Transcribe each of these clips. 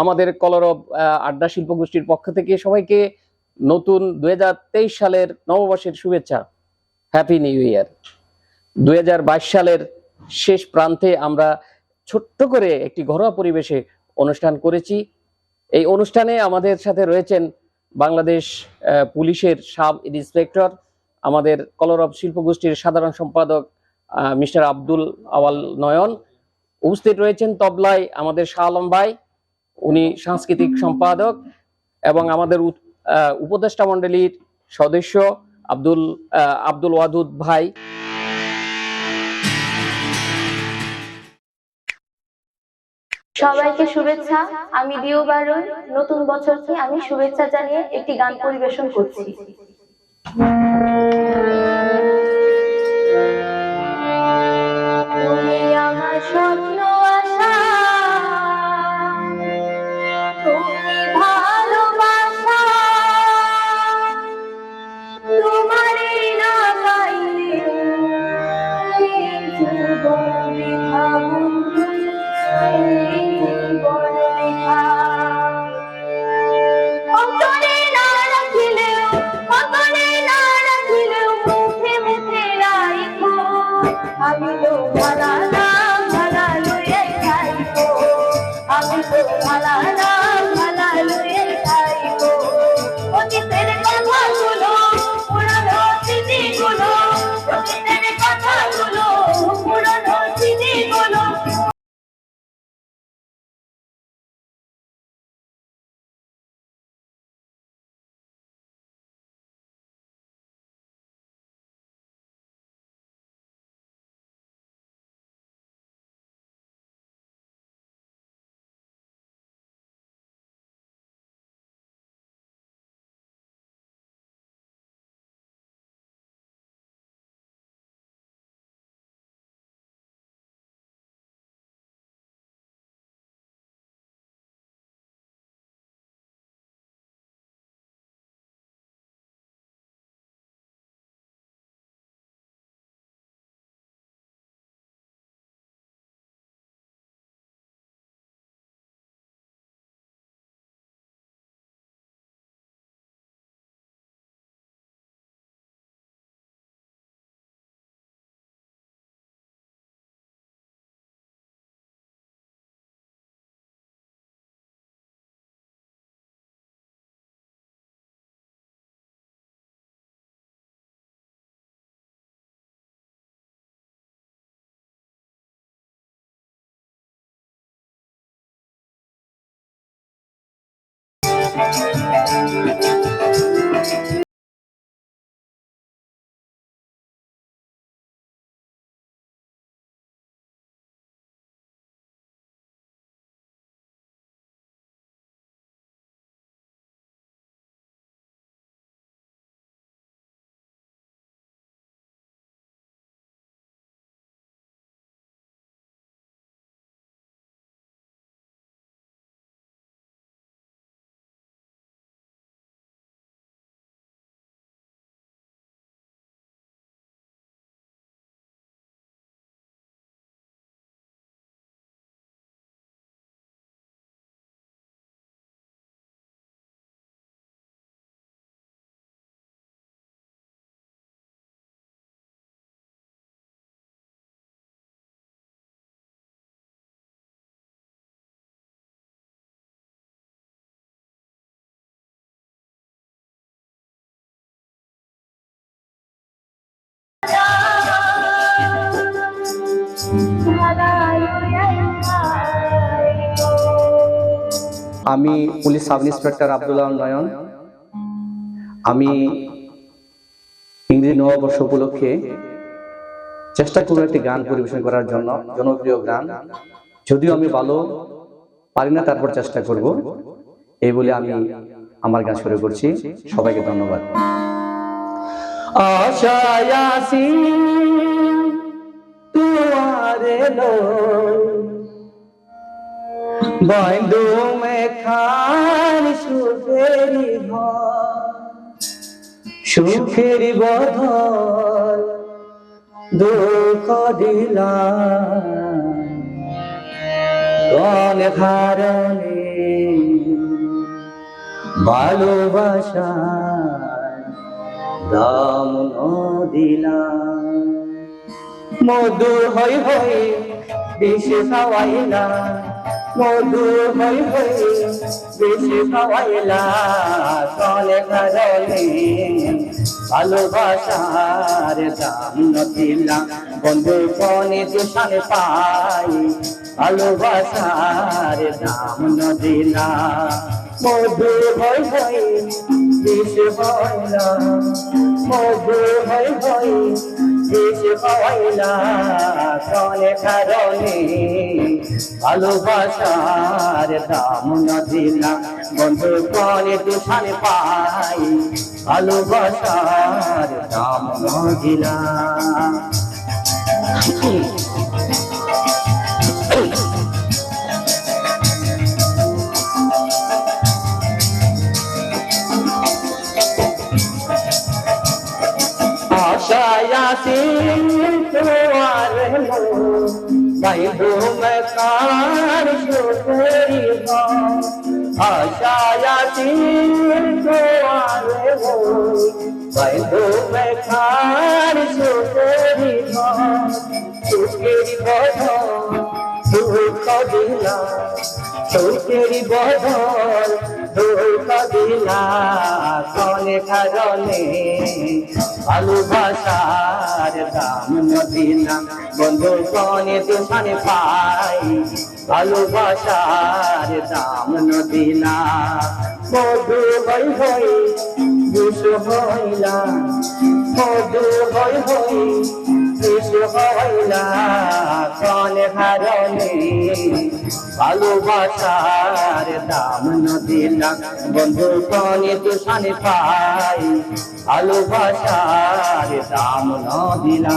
আমাদের কলরব আড্ডা শিল্প গোষ্ঠীর পক্ষ থেকে সবাইকে নতুন দুই হাজার তেইশ সালের নববর্ষের শুভেচ্ছা। হ্যাপি নিউ ইয়ার দুই হাজার বাইশ সালের শেষ প্রান্তে আমরা ছোট্ট করে একটি ঘরোয়া পরিবেশে অনুষ্ঠান করেছি। এই অনুষ্ঠানে আমাদের সাথে রয়েছেন বাংলাদেশ পুলিশের সাব ইন্সপেক্টর, আমাদের কলরব শিল্প গোষ্ঠীর সাধারণ সম্পাদক মিস্টার আব্দুল আওয়াল নয়ন। উপস্থিত রয়েছেন তবলায় আমাদের শাহ আলম ভাই। উনি সাংস্কৃতিক সম্পাদক এবং আমাদের উপদেষ্টা মণ্ডলীর সদস্য আব্দুল আব্দুল ওয়াদুদ ভাই। সবাইকে শুভেচ্ছা। আমি দিও বারুই নতুন বছরকে আমি শুভেচ্ছা জানিয়ে একটি গান পরিবেশন করছি। আমি তো ভালা লইয়াই আমি police sub inspector Abdullah Nayan. আমি ইংরেজি নববর্ষ উপলক্ষে চেষ্টা করব একটি গান পরিবেশন করার জন্য, জনপ্রিয় গান। যদিও আমি ভালো পারি না, তারপর চেষ্টা করব। এই বলে আমি আমার গান শুরু করছি। সবাইকে ধন্যবাদ। আসি তুয়ারে বন্ধু মেখান সুখেরি সুখের বধর দুঃখ দিলাম। কোন কারণে ভালোবাসা দাম দিলাম। মধু হই হই বেশি খাওয়াইলা। মধু হই হই বেশি খাওয়াইলা। চলে কারণে ভালোবাসার দাম দিলা বন্ধু কনে দূষণ পাই, ভালোবাসার দাম দিলা মধু হই হই বেশি হইলা মধু হই হই বেশি হইলা কনে কারণে ভালোবাসার দাম দিলা বন্ধু কনে দূষণ পাই ভালোবাসার দাম দিলা আশায় আসি তোমার ভাই তুমি কার সুতরি আশায় আসি তোমার ভাই তুমি কার সুতরি সুখেরি বধন দুঃখ দিলা সুখেরি বধন দুঃখ দিলা কনে কারণে ভালোবাসার দাম নদিনা বন্ধু কনে তুফানে পাই। ভালোবাসার দাম নদিনা মধু হই হই দুষ হইলা মধু হই হই কনে কারণে ভালোবাসার দাম নদিনা বন্ধু কনে তুষানে পাই ভালোবাসার দাম নদিনা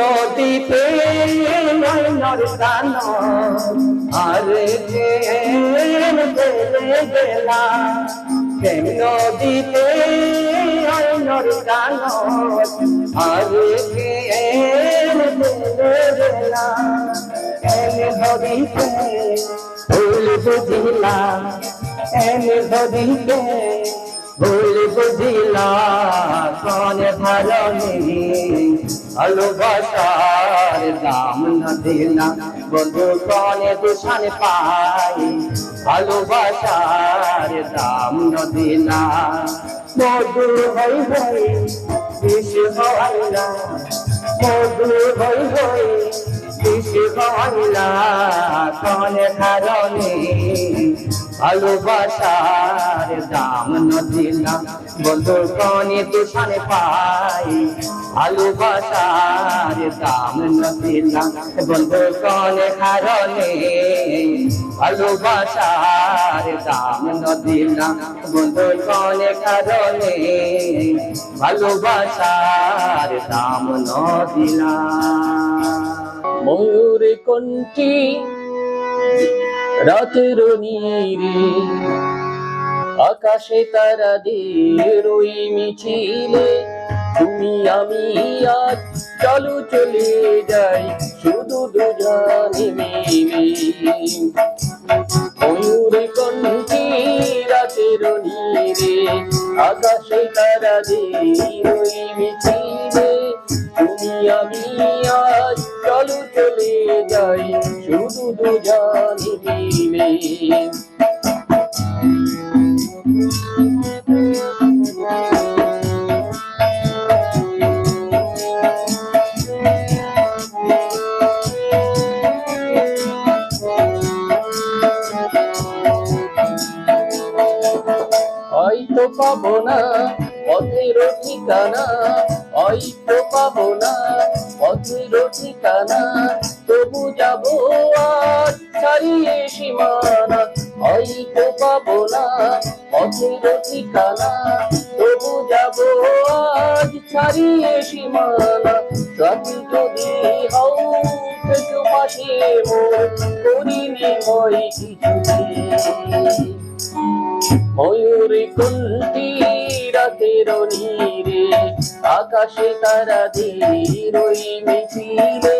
নদীতে নয়নর গান আরে দেলে গেলা প্রেম নদীতে নয়নর গান আরে দেলে গেলা নদীতে ভুল বুঝিলা প্রেম নদীতে ভুল বুঝিলা কনে ধরণী ভালোবাসার দাম না দিলা। বন্ধু কনে দূষণ পাই। ভালোবাসার দাম না দিলা। মধু হই হই বিষ হইলা মধু হই হই বিষ হইলা কনে কারণে ভালোবাসার দাম নদিলা বন্ধু কনে দূষণ পাই ভালোবাসার দাম নদিলা বন্ধু কনে কারণে ভালোবাসার দাম নদিলা বন্ধু কনে কারণে ভালোবাসার দাম নদিলা ময়ূর কণ্ঠী রাতের নীরে আকাশে তারা দের ওই মিছিলে, তুমি, আমি, আজ চলো চলে যাই, শুধু দুজনে মিলে। ময়ূর কণ্ঠী রাতের নীরে আকাশে তারা দের ওই মিছিলে, তুমি, আমি, আজ যাই শুধু দুজনে মিলে হয়তো পাবো না পথের ঠিকানা হয়তো পাবো না পথের ঠিকানা। ছাড়িয়ে সীমানা হয়তো পাবো না ঠিকানা। তবু যাব আজ ছাড়িয়ে সীমানা সত্যি যদি হও পাশে করিনি কিছুতে ময়ূর কুন্তি রাতের নীরে, আকাশে তারা দিয়ে রই মিছিলে,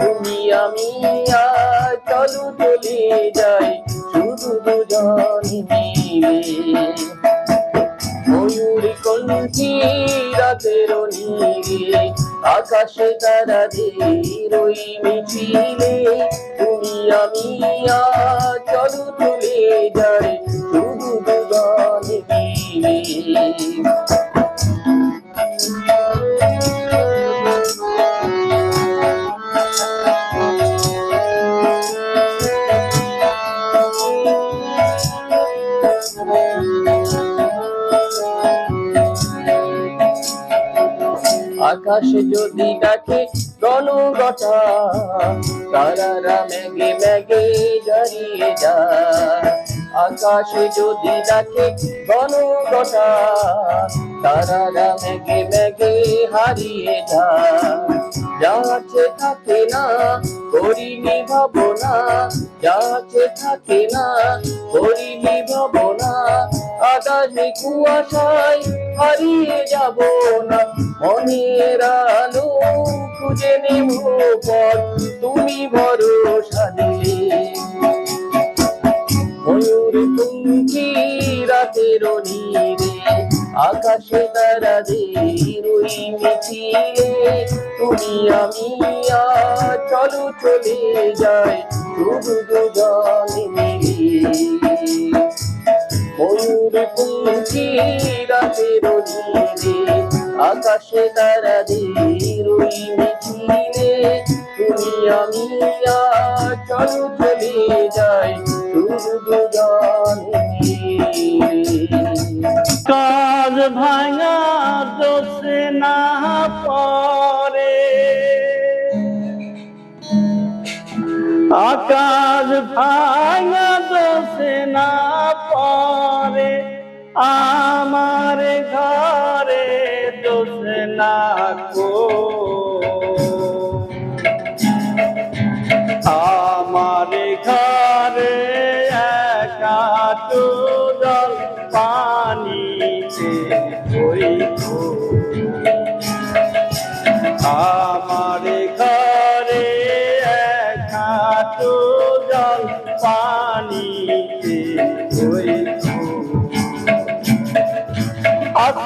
তুমি আমি আকাশে তারা ধীরই রই মিছিলে তুমি আমি চলো চলে যাই শুধু দুজন মিলে। আকাশে যদি ডাকে গণগটা তারারা মেঘে মেঘে জড়িয়ে যায়। আকাশে যদি ডাকে গণগটা তারারা মেঘে মেঘে হারিয়ে যায়। যাচ্ছে থাকে না, করিনি ভাবনা যাচ্ছে থাকে না করিনি ভাবনা, আকাশে কুয়াশায় হারিয়ে যাব না। মনের আলো খুঁজে নেব পথ, তুমি ভরসা দিলে ময়ূর তুমি রাতের নীরে আকাশে তারা রুই মিছিলে তুমি আমি চলো চলে যাই, শুধু দুজন মিলে। ময়ূর পুঁথি রাতের নীরে আকাশে তারা রুই মিছিলে তুমি আমি চলো চলে যাই, শুধু দুজন ভাঙা দোষে না পরে আকাশ ভাঙা দোষে না পরে আমার ঘরে দোষে না কো। আমার ঘরে একা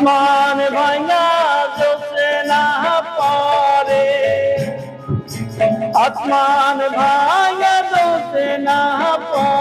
আসমান ভাঙা জোসে না পরে আসমান ভাঙা দোষে না পরে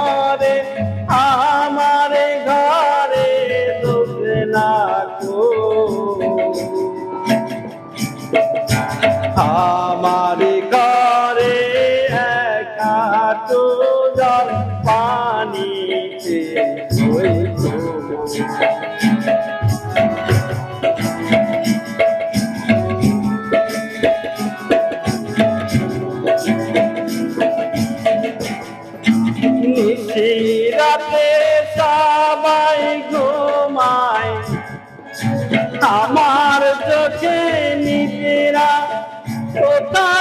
নিশিরাতে সবাই ঘুমায়। আমার চোখে নিজেরা কোথায়